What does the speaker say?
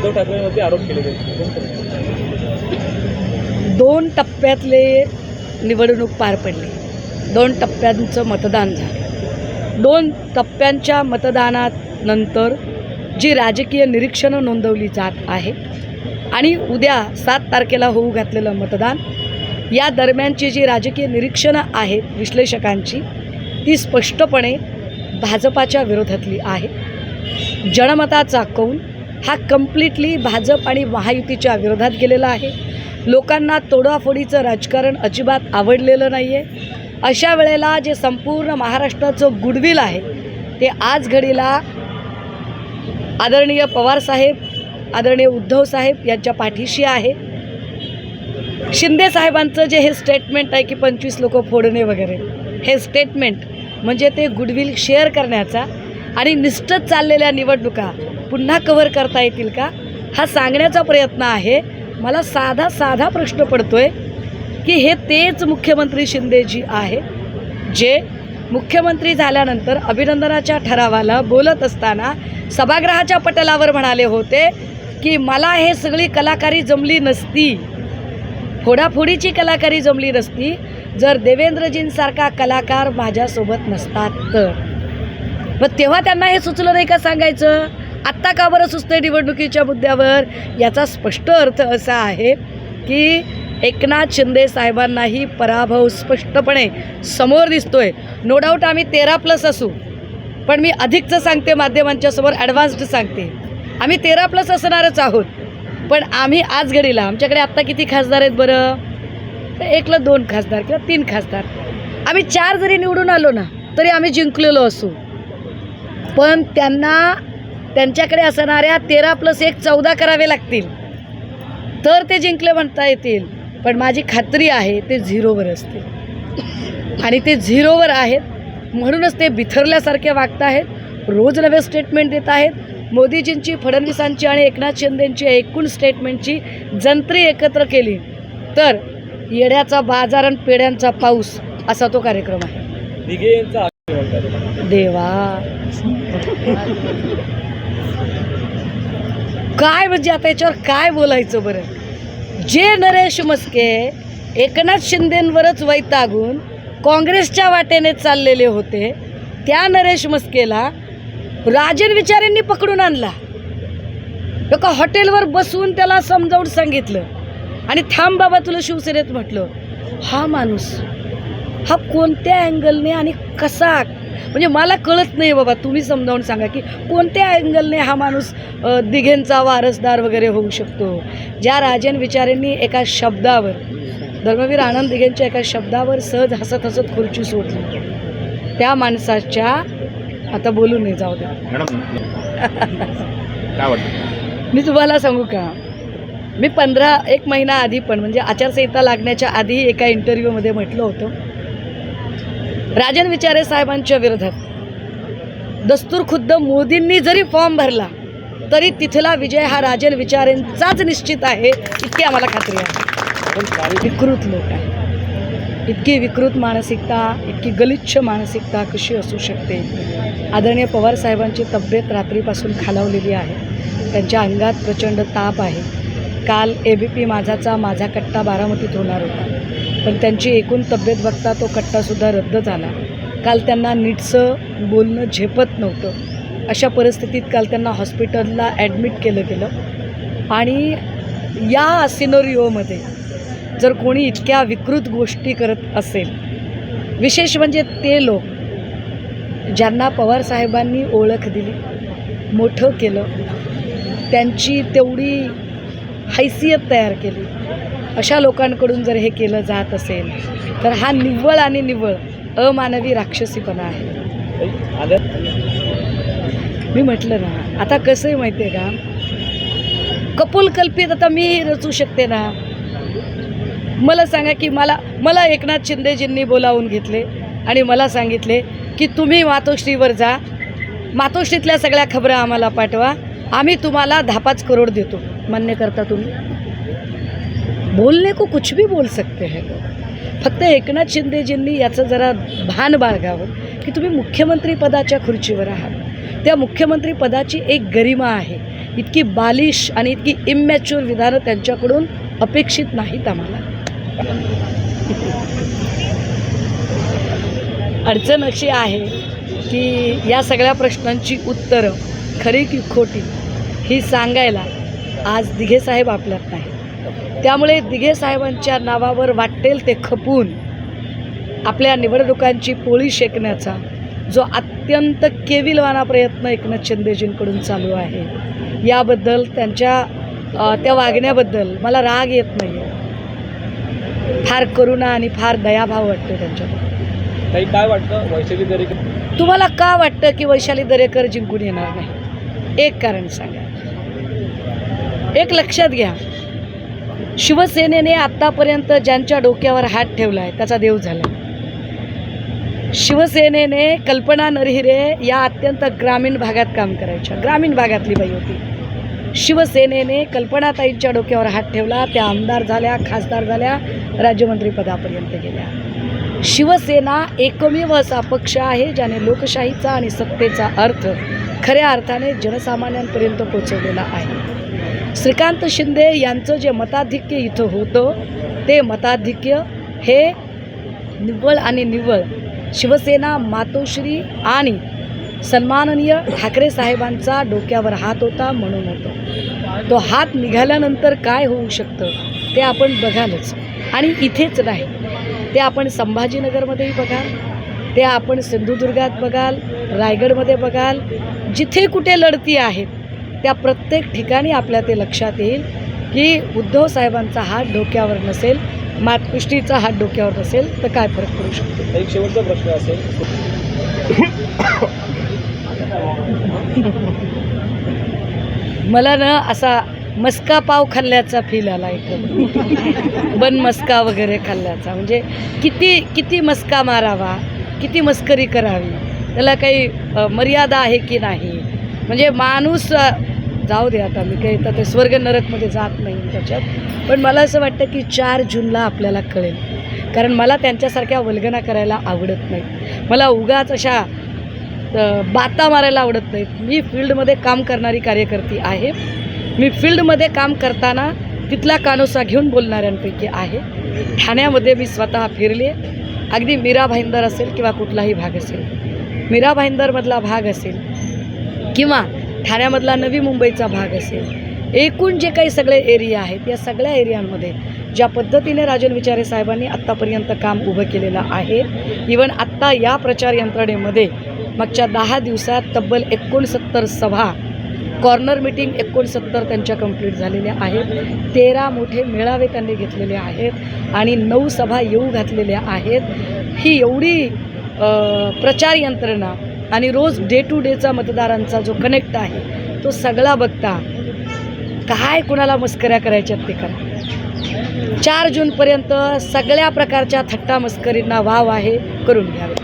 उद्धव ठाकरेंवरती आरोप केले दोन टप्प्यातले निवडणूक पार पडली. दोन टप्प्यांचं मतदान झालं. दोन टप्प्यांच्या मतदानानंतर जी राजकीय निरीक्षणं नोंदवली जात आहे आणि उद्या सात तारखेला होऊ घातलेलं मतदान या दरम्यानची जी राजकीय निरीक्षणं आहेत विश्लेषकांची ती स्पष्टपणे भाजपाच्या विरोधातली आहे जनमताचा कौल हा कम्प्लिटली भाजप आणि महायुतीच्या विरोधात गेलेला आहे. लोकांना तोडाफोडीचं राजकारण अजिबात आवडलेलं नाही आहे अशा वेळेला जे संपूर्ण महाराष्ट्राचं गुडविल आहे ते आज घडीला आदरणीय पवारसाहेब आदरणीय उद्धव साहेब यांच्या पाठीशी आहे. शिंदे साहेबांचं जे हे स्टेटमेंट आहे की पंचवीस लोक फोडणे वगैरे हे स्टेटमेंट म्हणजे ते गुडविल शेअर करण्याचा आणि निष्ठत चाललेल्या निवडणुका पुन्हा कवर करता येतील का? हा सांगण्याचा प्रयत्न आहे. मला साधा साधा प्रश्न आहे की हे तेच मुख्यमंत्री शिंदेजी आहे जे मुख्यमंत्री झाल्यानंतर अभिनंदनाच्या ठरावाला बोलत असताना सभागृहाच्या पटलावर म्हणाले होते की मला हे सगळी कलाकारी जमली नसती. फोडाफोडीची कलाकारी जमली नसती जर देवेंद्रजींसारखा कलाकार माझ्यासोबत नसतात तर. मग तेव्हा त्यांना हे सुचलं नाही का सांगायचं? आत्ता का बरं सुचतंय निवडणुकीच्या मुद्द्यावर? याचा स्पष्ट अर्थ असा आहे की एकनाथ शिंदे साहेबांनाही पराभव स्पष्टपणे समोर दिसतोय. नो डाऊट आम्ही तेरा प्लस असू. पण मी अधिकचं सांगते माध्यमांच्या समोर ॲडव्हान्स्ड सांगते. आम्ही तेरा प्लस असणारच आहोत. पण आम्ही आज घडीला आमच्याकडे आत्ता किती खासदार आहेत बरं? तर एकला दोन खासदार किंवा तीन खासदार. आम्ही चार जरी निवडून आलो ना तरी आम्ही जिंकलेलो असू. पण त्यांना त्यांच्याकडे असणाऱ्या तेरा प्लस एक चौदा करावे लागतील. तर ते जिंकले म्हणता येतील. पण माझी खात्री आहे ते झिरोवर असतील. आणि ते झिरोवर आहेत म्हणूनच ते बिथरल्यासारखे वागत आहेत रोज नवे स्टेटमेंट देत आहेत. मोदीजींची फडणवीसांची आणि एकनाथ शिंदेंची एकूण स्टेटमेंटची जंत्री एकत्र केली. तर येड्याचा बाजार आणि पेड्यांचा पाऊस असा तो कार्यक्रम आहे. देवा. काय म्हणजे आता याच्यावर काय बोलायचं बरं? जे नरेश मस्के एकनाथ शिंदेंवरच वैतागून काँग्रेसच्या वाटेने चाललेले होते त्या नरेश मस्केला राजन विचारेंनी पकडून आणला. एका हॉटेलवर बसून त्याला समजावून सांगितलं. आणि थांब बाबा तुला शिवसेनेत म्हटलं हा माणूस हा कोणत्या अँगलने आणि कसा म्हणजे मला कळत नाही बाबा तुम्ही समजावून सांगा की कोणत्या अँगलने हा माणूस दिघेंचा वारसदार वगैरे होऊ शकतो? ज्या राजन विचारेंनी एका शब्दावर धर्मवीर आनंद दिघेंच्या एका शब्दावर सहज हसत हसत खुर्ची सोडली. त्या माणसाच्या आता बोलू नाही जाऊ द्या मी तुम्हाला सांगू का? मी पंधरा एक महिना आधी पण म्हणजे आचारसंहिता लागण्याच्या आधी एका इंटरव्ह्यूमध्ये म्हटलं होतं. राजन विचारे साहेबांच्या विरोधात दस्तूर खुद्द मोदींनी जरी फॉर्म भरला तरी तिथला विजय हा राजन विचारेंचाच निश्चित आहे इतकी आम्हाला खात्री आहे. विकृत लोक आहे इतकी विकृत मानसिकता इतकी गलिच्छ मानसिकता कशी असू शकते? आदरणीय पवार साहेबांची तब्येत रात्रीपासून खालावलेली आहे. त्यांच्या अंगात प्रचंड ताप आहे. काल ए बी पी माझाचा माझा कट्टा बारामतीत होणार होता. पण त्यांची एकूण तब्येत बघता तो कट्टासुद्धा रद्द झाला. काल त्यांना नीटसं बोलणं झेपत नव्हतं. अशा परिस्थितीत काल त्यांना हॉस्पिटलला ॲडमिट केलं गेलं. आणि या सिनोरिओमध्ये जर कोणी इतक्या विकृत गोष्टी करत असेल विशेष म्हणजे ते लोक ज्यांना पवारसाहेबांनी ओळख दिली मोठं केलं त्यांची तेवढी हैसियत तयार केली अशा लोकांकडून जर हे केलं जात असेल तर हा निव्वळ आणि निव्वळ अमानवी राक्षसीपणा आहे. मी म्हटलं ना आता कसं आहे माहिती आहे का? कपोल कल्पित आता मी रचू शकते ना? मला सांगा की मला मला एकनाथ शिंदेजींनी बोलावून घेतले आणि मला सांगितले की तुम्ही मातोश्रीवर जा मातोश्रीतल्या सगळ्या खबरा आम्हाला पाठवा आम्ही तुम्हाला दहा पाच करोड देतो मान्य करता तुम्ही. बोलने को कुछ भी बोल सकते हैं। फक्त एकनाथ शिंदेजींनी याचं जरा भान बाळगावं की तुम्ही मुख्यमंत्री पदाच्या खुर्चीवर आहात. त्या मुख्यमंत्री पदाची एक गरिमा आहे. इतकी बालिश आणि इतकी इमॅच्युअर विधानं त्यांच्याकडून अपेक्षित नाहीत आम्हाला. अडचण अशी आहे की या सगळ्या प्रश्नांची उत्तरं खरी की खोटी ही सांगायला आज दिघे साहेब आपल्यात नाही त्यामुळे दिघे साहेबांच्या नावावर वाटेल ते खपून आपल्या निवडणुकांची पोळी शेकण्याचा जो अत्यंत केविलवाना प्रयत्न एकनाथ शिंदेजींकडून चालू आहे याबद्दल त्यांच्या त्या वागण्याबद्दल मला राग येत नाही आहे फार करुणा आणि फार दयाभाव वाटतो काही काय वाटतं? वैशाली दरेकर तुम्हाला का वाटतं की वैशाली दरेकर जिंकून येणार नाही? एक कारण सांगा. एक लक्षात घ्या. शिवसेनेने आत्तापर्यंत ज्यांच्या डोक्यावर हात ठेवला आहे त्याचा देव झाला. शिवसेनेने कल्पना नरहिरे या अत्यंत ग्रामीण भागात काम करायच्या. ग्रामीण भागातली बाई होती. शिवसेनेने कल्पनाताईंच्या डोक्यावर हात ठेवला त्या आमदार झाल्या खासदार झाल्या राज्यमंत्रीपदापर्यंत गेल्या. शिवसेना एकमेव असा पक्ष आहे ज्याने लोकशाहीचा आणि सत्तेचा अर्थ खऱ्या अर्थाने जनसामान्यांपर्यंत पोचवलेला आहे. श्रीकांत शिंदे यांचं जे मताधिक्य इथं होतं ते मताधिक्य हे निव्वळ आणि निव्वळ शिवसेना मातोश्री आणि सन्माननीय ठाकरे साहेबांचा डोक्यावर हात होता म्हणून होतो. तो हात निघाल्यानंतर काय होऊ शकतं ते आपण बघालच. आणि इथेच नाही ते आपण संभाजीनगरमध्येही बघाल ते आपण सिंधुदुर्गात बघाल रायगडमध्ये बघाल जिथे कुठे लढती आहेत त्या प्रत्येक ठिकाणी आपल्या ते लक्षात येईल की उद्धव साहेबांचा हात डोक्यावर नसेल मातपुष्टीचा हात डोक्यावर नसेल तर काय फरक पडू शकतो? एक शेवटचा प्रश्न असेल. मला ना असा मस्का पाव खाल्ल्याचा फील आला एकदम बन मस्का वगैरे खाल्ल्याचा. म्हणजे किती किती मस्का मारावा किती मस्करी करावी त्याला काही मर्यादा आहे की नाही? म्हणजे माणूस जाऊ दे आता मी काही तर ते स्वर्ग नरकमध्ये जात नाही त्याच्यात. पण मला असं वाटतं की चार जूनला आपल्याला कळेल. कारण मला त्यांच्यासारख्या वल्गना करायला आवडत नाही. मला उगाच अशा बाता मारायला आवडत नाहीत मी फील्डमध्ये काम करणारी कार्यकर्ती आहे. मी फील्डमध्ये काम करताना तिथला कानोसा घेऊन बोलणाऱ्यांपैकी आहे. ठाण्यामध्ये मी स्वतः फिरले. अगदी मीरा भाईंदर असेल किंवा कुठलाही भाग असेल. मीरा भाईंदरमधला भाग असेल किंवा ठाण्यामधला नवी मुंबईचा भाग असेल. एकूण जे काही सगळे एरिया आहेत या सगळ्या एरियांमध्ये ज्या पद्धतीने राजन विचारे साहेबांनी आत्तापर्यंत काम उभं केलेलं आहे इवन आत्ता या प्रचार यंत्रणेमध्ये मागच्या दहा दिवसात तब्बल एकोणसत्तर सभा कॉर्नर मिटिंग एकोणसत्तर त्यांच्या कंप्लीट झालेल्या आहेत. तेरा मोठे मेळावे त्यांनी घेतलेले आहेत आणि नऊ सभा येऊ घातलेल्या आहेत. ही एवढी प्रचार यंत्रणा आणि रोज डे टू डेचा मतदारांचा जो कनेक्ट आहे तो सगळा बघता काय कुणाला मस्कऱ्या करायच्यात ते करा. चार जूनपर्यंत सगळ्या प्रकारच्या थट्टा मस्करींना वाव आहे करून घ्यावे.